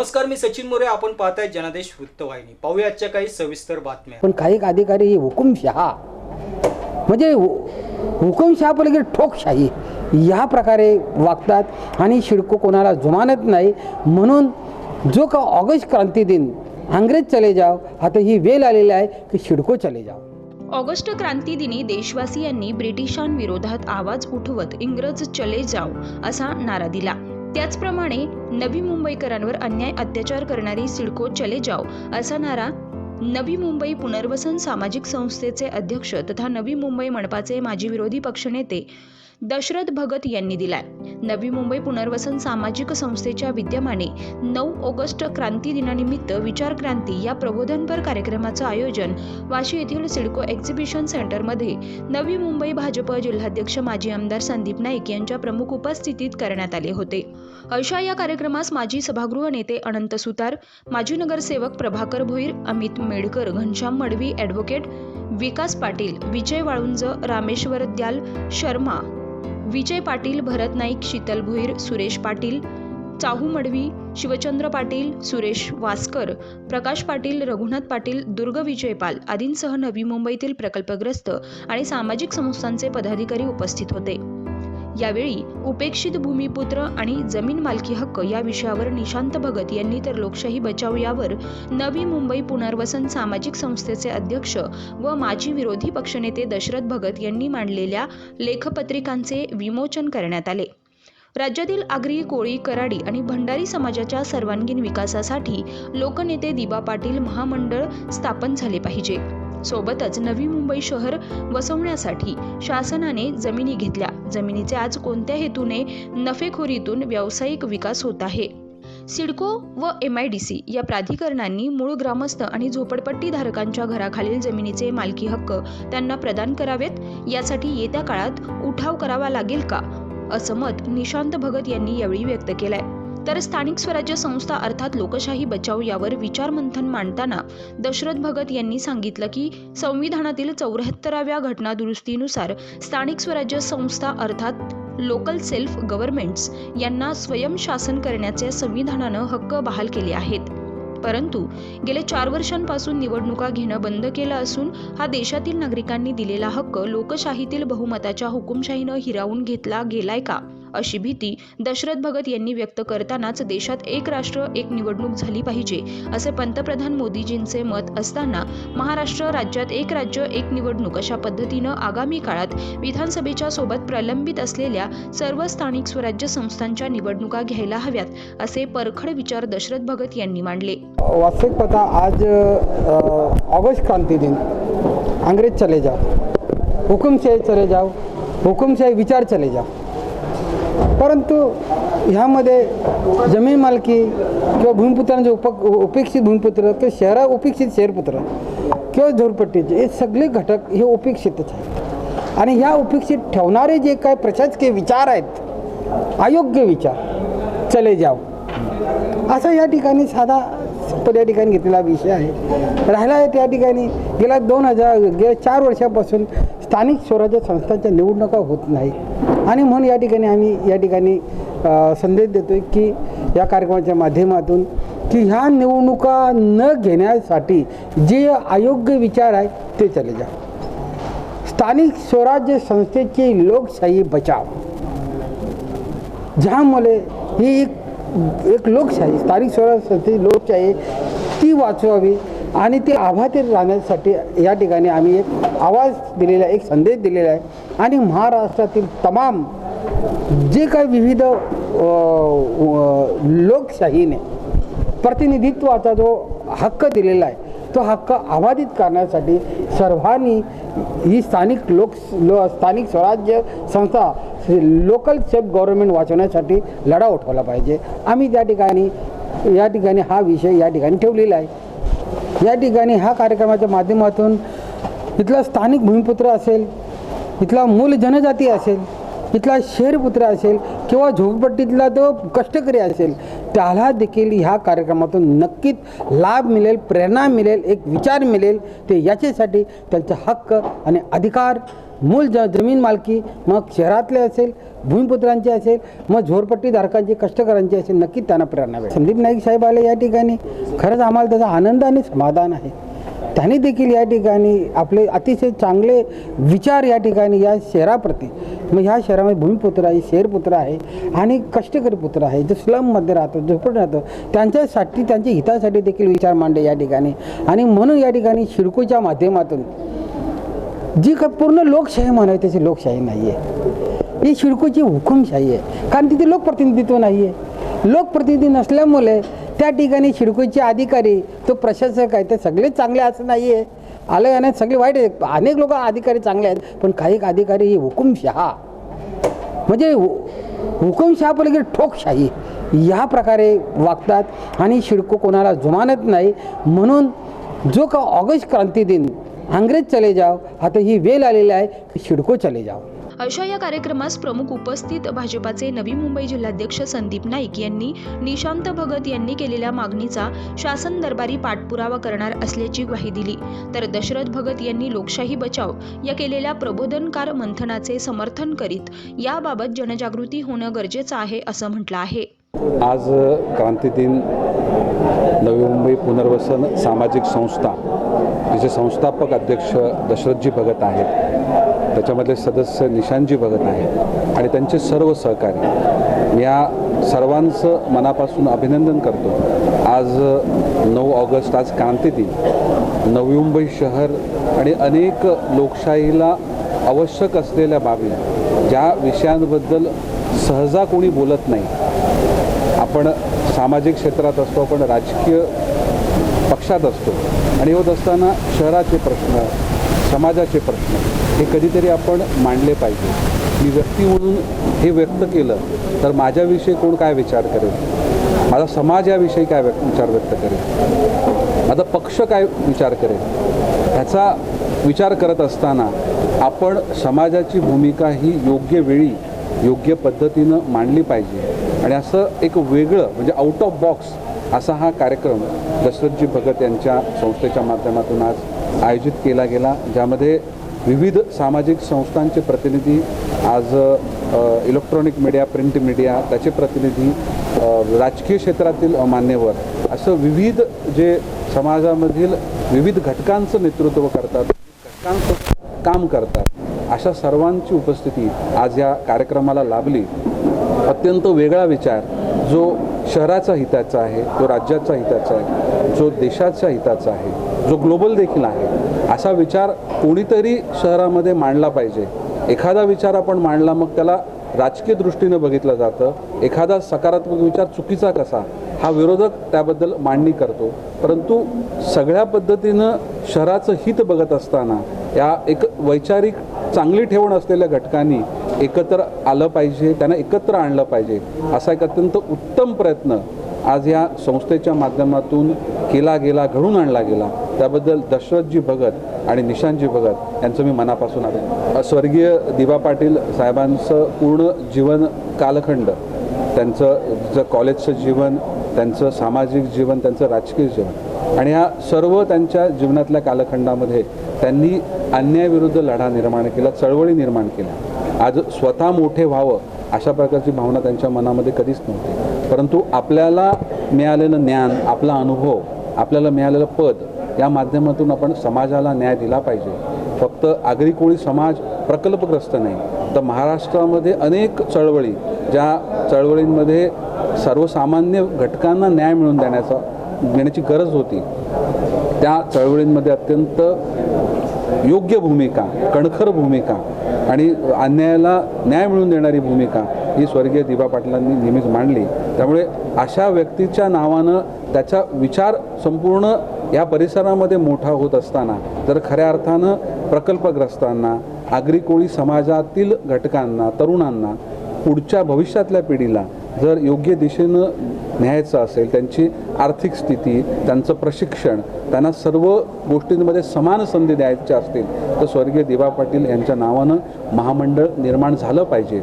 नमस्कार मी सचिन मोरे. आपण पाहताय जनादेश वृत्तवाहिनी. पाहूया आजच्या काही सविस्तर बातम्या. पण काही अधिकारी ही हुकुमशहा म्हणजे हुकुमशहा पलीकडे ठोकशाही या प्रकारे वागतात आणि शिडको कोणाला जुमानत नाही म्हणून जो का ऑगस्ट क्रांती दिन अंग्रेज चले जाव आता ही वेळ आलेली आहे की शिडको चले जाव ऑगस्ट क्रांती दिनी देशवासियांनी ब्रिटिशांविरोधात आवाज उठवत इंग्रज चले जाव असा नारा दिला. त्याचप्रमाणे नवी मुंबईकरांवर अन्याय अत्याचार करणारी सिडको चले जाओ असा नारा नवी मुंबई पुनर्वसन सामाजिक संस्थेचे अध्यक्ष तथा नवी मुंबई मनपाचे माजी विरोधी पक्षनेते दशरथ भगत यांनी दिलाय. नवी मुंबई पुनर्वसन सामाजिक संस्थेच्या विद्यमाने नऊ ऑगस्ट क्रांती दिनानिमित्त विचार क्रांती या प्रबोधनपर कार्यक्रमाचं आयोजन वाशी येथील सिडको एक्झिबिशन सेंटरमध्ये नवी मुंबई भाजप जिल्हाध्यक्ष माजी आमदार संदीप नाईक यांच्या प्रमुख उपस्थितीत करण्यात आले होते. अशा या कार्यक्रमास माजी सभागृह नेते अनंत सुतार माजी नगरसेवक प्रभाकर भोईर अमित मेडकर घनश्याम मडवी ॲडव्होकेट विकास पाटील विजय वाळुंज रामेश्वर द्याल शर्मा विजय पाटील भरत नाईक शीतल भोईर सुरेश पाटील चाहू मडवी शिवचंद्र पाटील सुरेश वासकर प्रकाश पाटील रघुनाथ पाटील दुर्ग विजयपाल आदींसह नवी मुंबईतील प्रकल्पग्रस्त आणि सामाजिक संस्थांचे पदाधिकारी उपस्थित होते. यावेळी उपेक्षित भूमिपुत्र आणि जमीन मालकी हक्क या विषयावर निशांत भगत यांनी तर लोकशाही बचाव यावर नवी मुंबई पुनर्वसन सामाजिक संस्थेचे अध्यक्ष व माजी विरोधी पक्षनेते दशरथ भगत यांनी मांडलेल्या लेखपत्रिकांचे विमोचन करण्यात आले. राज्यातील आगरी कोळी कराडी आणि भंडारी समाजाच्या सर्वांगीण विकासासाठी लोकनेते दिबा पाटील महामंडळ स्थापन झाले पाहिजे. सोबतच नवी मुंबई शहर वसवण्यासाठी शासनाने जमिनी घेतल्या. जमिनीचे आज कोणत्या हेतूने नफेखोरीतून व्यावसायिक विकास होत आहे? सिडको व एम आय डी सी या प्राधिकरणांनी मूळ ग्रामस्थ आणि झोपडपट्टी धारकांच्या घराखालील जमिनीचे मालकी हक्क त्यांना प्रदान करावेत? यासाठी येत्या काळात उठाव करावा लागेल का? असं मत निशांत भगत यांनी यावेळी व्यक्त केलंय. तर स्थानिक स्वराज्य संस्था अर्थात लोकशाही बचाव यावर विचारमंथन मांडताना दशरथ भगत यांनी सांगितलं की संविधानातील चौऱ्याहत्तराव्या घटना दुरुस्तीनुसार स्थानिक स्वराज्य संस्था अर्थात लोकल सेल्फ गव्हर्नमेंट्स यांना स्वयंशासन करण्याचे संविधानानं हक्क बहाल केले आहेत. परंतु गेले चार वर्षांपासून निवडणुका घेणं बंद केलं असून हा देशातील नागरिकांनी दिलेला हक्क लोकशाहीतील बहुमताच्या हुकुमशाहीनं हिरावून घेतला गेलाय का? अशी भीती दशरथ भगत यांनी व्यक्त करतानाच देशात एक राष्ट्र एक निवडणूक झाली पाहिजे असे पंतप्रधान मोदीजींचे मत असताना महाराष्ट्र राज्यात एक राज्य एक निवडणूक अशा पद्धतीनं आगामी काळात विधानसभेच्या सोबत प्रलंबित असलेल्या सर्व स्थानिक स्वराज्य संस्थांच्या निवडणुका घ्यायला हव्यात असे परखड विचार दशरथ भगत यांनी मांडले. वास्तविकता आज ऑगस्ट क्रांती दिन. अंग्रेज चले जाओ. हुकुमशाही चले जाओ. हुकुमशाही विचार चले जाओ. परंतु ह्यामध्ये जमीन मालकी किंवा भूमिपुत्रांचे उप उपेक्षित भूमिपुत्र किंवा शहरा उपेक्षित शहरपुत्र किंवा झोरपट्टीचे हे सगळे घटक हे उपेक्षितच आहेत. आणि ह्या उपेक्षित ठेवणारे जे काय प्रशासकीय विचार आहेत अयोग्य विचार चले जाव असा या ठिकाणी साधा पण या ठिकाणी घेतलेला विषय आहे. राहिला आहे त्या ठिकाणी. गेल्या दोन हजार गेल्या चार वर्षापासून स्थानिक स्वराज्य संस्थांच्या निवडणुका होत नाही आणि म्हणून या ठिकाणी आम्ही या ठिकाणी संदेश देतो आहे की या कार्यक्रमाच्या माध्यमातून की ह्या निवडणुका न घेण्यासाठी जे अयोग्य विचार आहे ते चले जा. स्थानिक स्वराज्य संस्थेची लोकशाही बचाव. ज्यामुळे ही एक एक लोकशाही स्थानिक स्वराज्यासाठी लोकशाही ती वाचवावी आणि ती आभातीत राहण्यासाठी या ठिकाणी आम्ही एक आवाज दिलेला आहे एक संदेश दिलेला आहे. आणि महाराष्ट्रातील तमाम जे काही विविध लोकशाहीने प्रतिनिधित्वाचा जो हक्क दिलेला आहे तो हक्क अबाधित करण्यासाठी सर्वांनी ही स्थानिक लोक लो स्थानिक स्वराज्य संस्था लोकल सेल्फ गव्हर्नमेंट वाचवण्यासाठी लढा उठवला पाहिजे. आम्ही त्या ठिकाणी या ठिकाणी हा विषय या ठिकाणी ठेवलेला आहे. या ठिकाणी ह्या कार्यक्रमाच्या माध्यमातून इथला स्थानिक भूमिपुत्र असेल इथला मूल जनजाती असेल इथला शहरपुत्र असेल किंवा झोपडपट्टीतला तो कष्टकरी असेल त्याला देखील ह्या कार्यक्रमातून नक्कीच लाभ मिळेल प्रेरणा मिळेल एक विचार मिळेल. ते याच्यासाठी त्यांचा हक्क आणि अधिकार मूल ज जमीन मालकी मग शहरातले असेल भूमिपुत्रांची असेल मग झोरपट्टीधारकांची कष्टकऱ्यांची असेल नक्कीच त्यांना प्रेरणा मिळेल संदीप नाईक साहेब आले या ठिकाणी. खरंच आम्हाला त्याचा आनंद आणि समाधान आहे. त्यांनी देखील या ठिकाणी आपले अतिशय चांगले विचार या ठिकाणी या शहराप्रती मग ह्या शहरामध्ये भूमिपुत्र आहे शेरपुत्र आहे आणि कष्टकरी पुत्र आहे. जो स्लममध्ये राहतो झोपड राहतो त्यांच्यासाठी त्यांच्या हितासाठी देखील विचार मांडले या ठिकाणी. आणि म्हणून या ठिकाणी शिडकोच्या माध्यमातून जी का पूर्ण लोकशाही म्हणावी त्याची लोकशाही नाही आहे ही शिडकोची हुकुमशाही आहे. कारण तिथे लोकप्रतिनिधित्व नाही आहे लोकप्रतिनिधी नसल्यामुळे त्या ठिकाणी शिडकोचे अधिकारी तो प्रशासक आहे ते सगळेच चांगले असं नाही आहे आलं आणि सगळे वाईट आहेत अनेक लोक अधिकारी चांगले आहेत पण काही अधिकारी ही हुकुमशहा. म्हणजे हु- हुकुमशहा पलीकडे ठोकशाही. या प्रकारे वागतात आणि शिडको कोणाला जुमानत नाही. म्हणून जो का ऑगस्ट क्रांती दिन अंग्रेज चले जाव आता ही वेळ आलेली आहे की शिडको चले जाव अशा या कार्यक्रमास प्रमुख उपस्थित भाजपाचे नवी मुंबई जिल्हाध्यक्ष संदीप नाईक यांनी निशांत भगत यांनी केलेल्या मागणीचा शासन दरबारी पाठपुरावा करणार असल्याची ग्वाही दिली. तर दशरथ भगत यांनी लोकशाही बचाव या केलेल्या प्रबोधनकार मंथनाचे समर्थन करीत याबाबत जनजागृती होणं गरजेचं आहे असं म्हटलं आहे. आज क्रांती दिन नवी मुंबई पुनर्वसन सामाजिक संस्था तिचे संस्थापक अध्यक्ष दशरथजी भगत आहेत. त्याच्यामधले सदस्य निशांतजी भगत आहेत. आणि त्यांचे सर्व सहकारी. मी या सर्वांचं मनापासून अभिनंदन करतो. आज नऊ ऑगस्ट आज क्रांती दिन. नवी मुंबई शहर आणि अनेक लोकशाहीला आवश्यक असलेल्या बाबी ज्या विषयांबद्दल सहजा कोणी बोलत नाही. आपण सामाजिक क्षेत्रात असतो आपण राजकीय पक्षात असतो. आणि होत असताना शहराचे प्रश्न समाजाचे प्रश्न हे कधीतरी आपण मांडले पाहिजे. मी व्यक्ती म्हणून हे व्यक्त केलं तर माझ्याविषयी कोण काय विचार करेल? माझा समाज याविषयी काय व्यक्त विचार व्यक्त करेल? माझा पक्ष काय विचार करेल? ह्याचा विचार करत असताना आपण समाजाची भूमिका ही योग्य वेळी योग्य पद्धतीनं मांडली पाहिजे. आणि असं एक वेगळं म्हणजे आउट ऑफ बॉक्स असा हा कार्यक्रम दशरथजी भगत यांच्या संस्थेच्या माध्यमातून आज आयोजित केला गेला ज्यामध्ये विविध सामाजिक संस्थांचे प्रतिनिधी आज इलेक्ट्रॉनिक मीडिया प्रिंट मीडिया त्याचे प्रतिनिधी राजकीय क्षेत्रातील मान्यवर असं विविध जे समाजामधील विविध घटकांचं नेतृत्व करतात घटकांचं काम करतात अशा सर्वांची उपस्थिती आज या कार्यक्रमाला लाभली. अत्यंत वेगळा विचार जो शहराचा हिताचा आहे तो राज्याचा हिताचा आहे जो देशाच्या हिताचा आहे जो ग्लोबल देखील आहे असा विचार कोणीतरी शहरामध्ये मांडला पाहिजे. एखादा विचार आपण मांडला मग त्याला राजकीय दृष्टीनं बघितलं जातं. एखादा सकारात्मक विचार चुकीचा कसा हा विरोधक त्याबद्दल मांडणी करतो. परंतु सगळ्या पद्धतीनं शहराचं हित बघत असताना या एक वैचारिक चांगली ठेवण असलेल्या घटकांनी एकत्र आलं पाहिजे त्यांना एकत्र आणलं पाहिजे असा एक अत्यंत उत्तम प्रयत्न आज या संस्थेच्या माध्यमातून केला गेला घडून आणला गेला. त्याबद्दल दशरथजी भगत आणि निशांतजी भगत यांचं मी मनापासून आभार स्वर्गीय दिवा पाटील साहेबांचं पूर्ण जीवन कालखंड त्यांचं ज कॉलेजचं जीवन त्यांचं सामाजिक जीवन त्यांचं राजकीय जीवन आणि ह्या सर्व त्यांच्या जीवनातल्या कालखंडामध्ये त्यांनी अन्यायाविरुद्ध लढा निर्माण केला चळवळी निर्माण केल्या. आज स्वतः मोठे व्हावं अशा प्रकारची भावना त्यांच्या मनामध्ये कधीच नव्हती. परंतु आपल्याला मिळालेलं ज्ञान आपला अनुभव आपल्याला मिळालेलं पद या माध्यमातून आपण समाजाला न्याय दिला पाहिजे. फक्त आगरी कोळी समाज प्रकल्पग्रस्त नाही तर महाराष्ट्रामध्ये अनेक चळवळी ज्या चळवळींमध्ये सर्वसामान्य घटकांना न्याय मिळवून देण्याचा देण्याची गरज होती त्या चळवळींमध्ये अत्यंत योग्य भूमिका कणखर भूमिका आणि अन्यायाला न्याय मिळवून देणारी भूमिका ही स्वर्गीय दिबा पाटलांनी नेहमीच मांडली. त्यामुळे अशा व्यक्तीच्या नावानं त्याचा विचार संपूर्ण या परिसरामध्ये मोठा होत असताना तर खऱ्या अर्थानं प्रकल्पग्रस्तांना आगरी कोळी समाजातील घटकांना तरुणांना पुढच्या भविष्यातल्या पिढीला जर योग्य दिशेनं न्यायचं असेल त्यांची आर्थिक स्थिती त्यांचं प्रशिक्षण त्यांना सर्व गोष्टींमध्ये समान संधी द्यायच्या असतील तर स्वर्गीय दिवा पाटील यांच्या नावानं महामंडळ निर्माण झालं पाहिजे.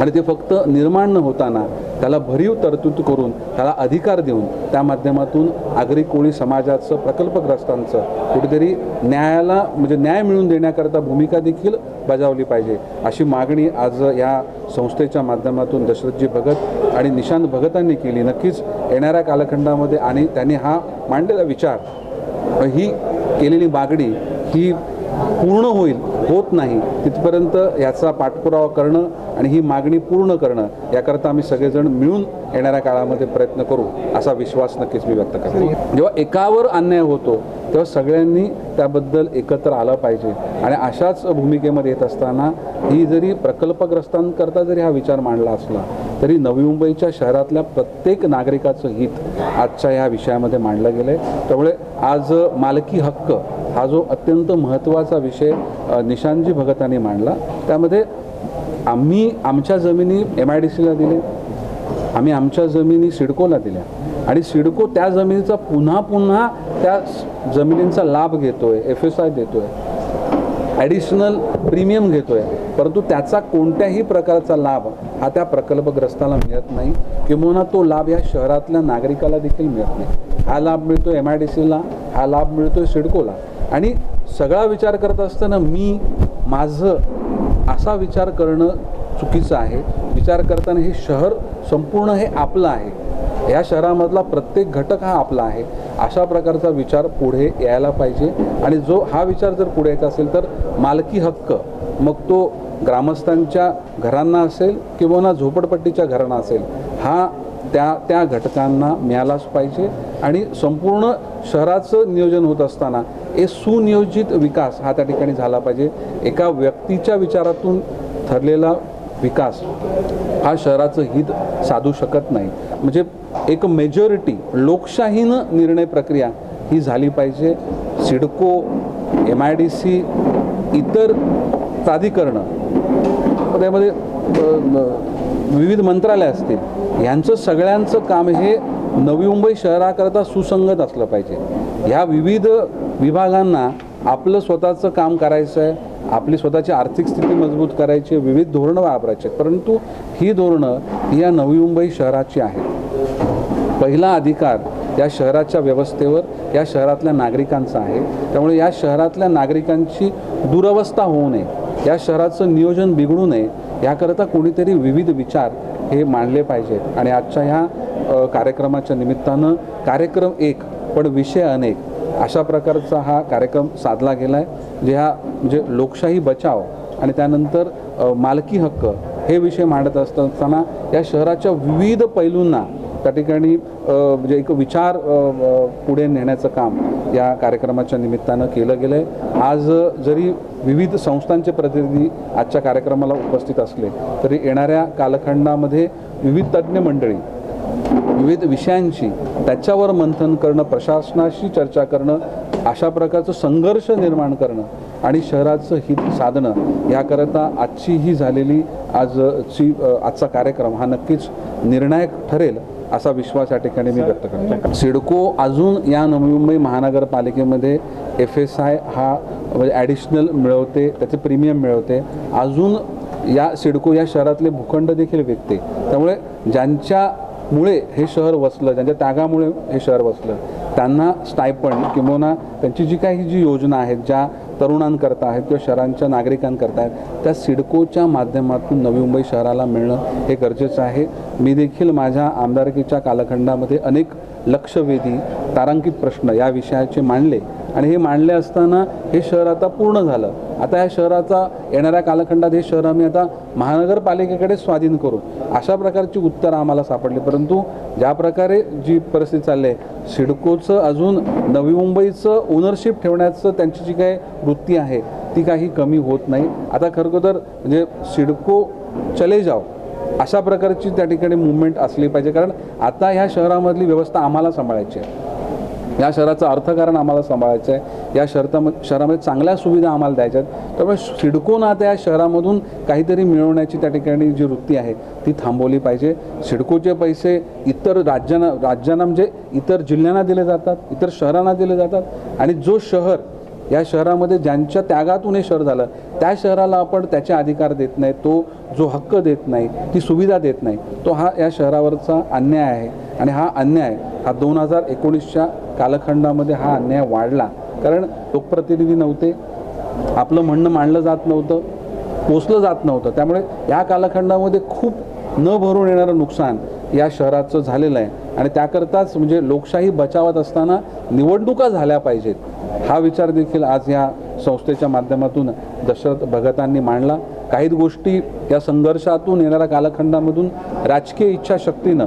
आणि ते फक्त निर्माण न होताना त्याला भरीव तरतूद करून त्याला अधिकार देऊन त्या माध्यमातून आगरी कोळी समाजाचं प्रकल्पग्रस्तांचं कुठेतरी न्यायाला म्हणजे न्याय मिळवून देण्याकरता भूमिका देखील बजावली पाहिजे अशी मागणी आज या संस्थेच्या माध्यमातून दशरथजी भगत आणि निशांत भगतांनी केली. नक्कीच येणाऱ्या कालखंडामध्ये आणि त्यांनी हा मांडलेला विचार ही केलेली मागणी ही पूर्ण होईल होत नाही तिथपर्यंत याचा पाठपुरावा करणं आणि ही मागणी पूर्ण करणं याकरता आम्ही सगळेजण मिळून येणाऱ्या काळामध्ये प्रयत्न करू असा विश्वास नक्कीच मी व्यक्त करतो. जेव्हा एकावर अन्याय होतो तेव्हा सगळ्यांनी त्याबद्दल एकत्र आलं पाहिजे आणि अशाच भूमिकेमध्ये येत असताना ही जरी प्रकल्पग्रस्तांकरता जरी हा विचार मांडला असला तरी नवी मुंबईच्या शहरातल्या प्रत्येक नागरिकाचं हित आजच्या ह्या विषयामध्ये मांडलं गेलं आहे त्यामुळे आज मालकी हक्क हा जो अत्यंत महत्त्वाचा विषय निशांजी निशांतजी भगतांनी मांडला त्यामध्ये आम्ही आमच्या जमिनी एम आय डी सीला दिले आम्ही आमच्या जमिनी सिडकोला दिल्या आणि सिडको त्या जमिनीचा पुन्हा पुन्हा त्या जमिनींचा लाभ घेतोय एफ एस आय देतोय ॲडिशनल प्रीमियम घेतोय. परंतु त्याचा कोणत्याही प्रकारचा लाभ हा त्या प्रकल्पग्रस्ताला मिळत नाही किंवा तो लाभ या शहरातल्या नागरिकाला देखील मिळत नाही. हा लाभ मिळतो एम आय डी सीला हा लाभ मिळतो सिडकोला. आणि सगळा विचार करत असताना मी माझं असा विचार करणं चुकीचं आहे. विचार करताना हे शहर संपूर्ण हे आपलं आहे. या शहरामधला प्रत्येक घटक हा आपला आहे. अशा प्रकारचा विचार पुढे यायला पाहिजे. आणि जो हा विचार जर पुढे यायचा असेल तर मालकी हक्क मग तो ग्रामस्थांच्या घरांना असेल किंवा ना झोपडपट्टीच्या घरांना असेल हा त्या त्या घटकांना मिळालाच पाहिजे. आणि संपूर्ण शहराचं नियोजन होत असताना हे सुनियोजित विकास हा त्या ठिकाणी झाला पाहिजे. एका व्यक्तीच्या विचारातून ठरलेला विकास हा शहराचं हित साधू शकत नाही. म्हणजे एक मेजॉरिटी लोकशाहीनं निर्णय प्रक्रिया ही झाली पाहिजे. CIDCO M I D C इतर प्राधिकरणं. त्यामध्ये विविध मंत्रालय असतील. यांचं सगळ्यांचं काम हे नवी मुंबई शहराकरता सुसंगत असलं पाहिजे. ह्या विविध विभागांना आपलं स्वतःचं काम करायचं आहे आपली स्वतःची आर्थिक स्थिती मजबूत करायची आहे, विविध धोरणं वापरायची परंतु ही धोरणं ही या नवी मुंबई शहराची आहेत. पहिला अधिकार या शहराच्या व्यवस्थेवर या शहरातल्या नागरिकांचा आहे. त्यामुळे या शहरातल्या नागरिकांची दुरवस्था होऊ नये. या शहराचं नियोजन बिघडू नये याकरता कोणीतरी विविध विचार हे मांडले पाहिजेत. आणि आजच्या ह्या कार्यक्रमाच्या निमित्तानं कार्यक्रम एक पण विषय अनेक अशा प्रकारचा हा कार्यक्रम साधला गेला आहे जे हा म्हणजे लोकशाही बचाव आणि त्यानंतर मालकी हक्क हे विषय मांडत असताना या शहराच्या विविध पैलूंना त्या ठिकाणी म्हणजे एक विचार पुढे नेण्याचं काम या कार्यक्रमाच्या निमित्तानं केलं गेलं आहे आज जरी विविध संस्थांचे प्रतिनिधी आजच्या कार्यक्रमाला उपस्थित असले तरी येणाऱ्या कालखंडामध्ये विविध तज्ज्ञ मंडळी विविध विषयांशी त्याच्यावर मंथन करणं प्रशासनाशी चर्चा करणं अशा प्रकारचं संघर्ष निर्माण करणं आणि शहराचं हित साधणं याकरता आजची ही झालेली आजची आजचा कार्यक्रम हा नक्कीच निर्णायक ठरेल. असा विश्वास या ठिकाणी मी व्यक्त करतो. सिडको अजून या नवी मुंबई महानगरपालिकेमध्ये एफ एस आय हा म्हणजे ॲडिशनल मिळवते त्याचे प्रीमियम मिळवते. अजून या सिडको या शहरातले भूखंड देखील विकते. त्यामुळे ज्यांच्यामुळे हे शहर वसलं ज्यांच्या त्यागामुळे हे शहर वसलं त्यांना स्टायपंड किंवा त्यांची जी काही जी योजना आहेत ज्या तरुणांकरता आहेत किंवा शहरांच्या नागरिकांकरता आहेत त्या सिडकोच्या माध्यमातून नवी मुंबई शहराला मिळणं हे गरजेचं आहे. मी देखील माझ्या आमदारकीच्या कालखंडामध्ये अनेक लक्षवेधी तारांकित प्रश्न या विषयाचे मांडले. आणि हे मांडले असताना हे शहर आता पूर्ण झालं. आता या शहराचा येणाऱ्या कालखंडात हे शहर आम्ही आता महानगरपालिकेकडे स्वाधीन करू. अशा प्रकारची उत्तरं आम्हाला सापडली. परंतु ज्या प्रकारे जी परिस्थिती चालली आहे सिडकोचं अजून नवी मुंबईचं ओनरशिप ठेवण्याचं त्यांची जी काही वृत्ती आहे ती काही कमी होत नाही. आता खरं तर म्हणजे सिडको चले जाओ. अशा प्रकारची त्या ठिकाणी मुवमेंट असली पाहिजे. कारण आता ह्या शहरामधली व्यवस्था आम्हाला सांभाळायची आहे. या शहराचं अर्थकारण आम्हाला सांभाळायचं आहे. या शहरामध्ये शहरामध्ये चांगल्या सुविधा आम्हाला द्यायच्या आहेत. त्यामुळे सिडकोनं आता या शहरामधून काहीतरी मिळवण्याची त्या ठिकाणी जी वृत्ती आहे ती थांबवली पाहिजे. सिडकोचे पैसे इतर राज्यांना राज्यांना म्हणजे इतर जिल्ह्यांना दिले जातात इतर शहरांना दिले जातात. आणि जो शहर या शहरामध्ये ज्यांच्या त्यागातून हे शहर झालं त्या शहराला आपण त्याचे अधिकार देत नाही तो जो हक्क देत नाही ती सुविधा देत नाही तो हा या शहरावरचा अन्याय आहे. आणि हा अन्याय हा दोन हजार एकोणीसच्या कालखंडामध्ये हा अन्याय वाढला. कारण लोकप्रतिनिधी नव्हते आपलं म्हणणं मांडलं जात नव्हतं पोचलं जात नव्हतं. त्यामुळे या कालखंडामध्ये खूप न भरून येणारं नुकसान या शहराचं झालेलं आहे. आणि त्याकरताच म्हणजे लोकशाही बचावत असताना निवडणुका झाल्या पाहिजेत. हा विचार देखील आज या संस्थेच्या माध्यमातून दशरथ भगतांनी मांडला. काही गोष्टी या संघर्षातून येणाऱ्या कालखंडामधून राजकीय इच्छाशक्तीनं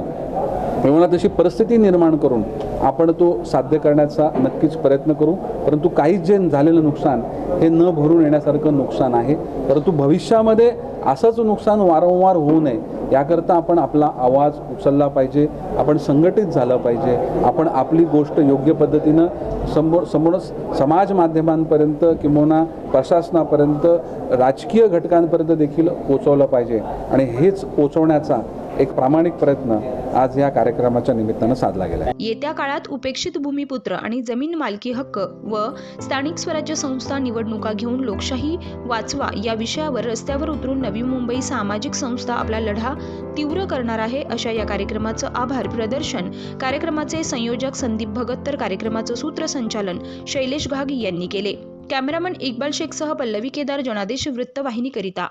किंवा तशी परिस्थिती निर्माण करून आपण तो साध्य करण्याचा नक्कीच प्रयत्न करू. परंतु काही जे झालेलं नुकसान हे न भरून येण्यासारखं नुकसान आहे. परंतु भविष्यामध्ये असंच नुकसान वारंवार होऊ नये याकरता आपण आपला आवाज उचलला पाहिजे आपण संघटित झालं पाहिजे आपण आपली गोष्ट योग्य पद्धतीनं समोर समोर समाज माध्यमांपर्यंत किंवा प्रशासनापर्यंत राजकीय घटकांपर्यंत देखील पोचवलं पाहिजे. आणि हेच पोचवण्याचा एक प्रामाणिक प्रयत्न आज या कार्यक्रमाच्या निमित्तानं साधला गेला येत्या काळात उपेक्षित भूमिपुत्र आणि जमीन मालकी हक्क व स्थानिक स्वराज्य संस्था निवडणुका घेऊन लोकशाही वाचवा या विषयावर रस्त्यावर उतरून नवी मुंबई सामाजिक संस्था आपला लढा तीव्र करणार आहे अशा या कार्यक्रमाचं आभार. प्रदर्शन. कार्यक्रमाचे संयोजक संदीप भगत तर कार्यक्रमाचं सूत्रसंचालन शैलेश घागी यांनी केले. कॅमेरामन इक्बाल शेखसह पल्लवी केदार जनादेश वृत्तवाहिनीकरिता.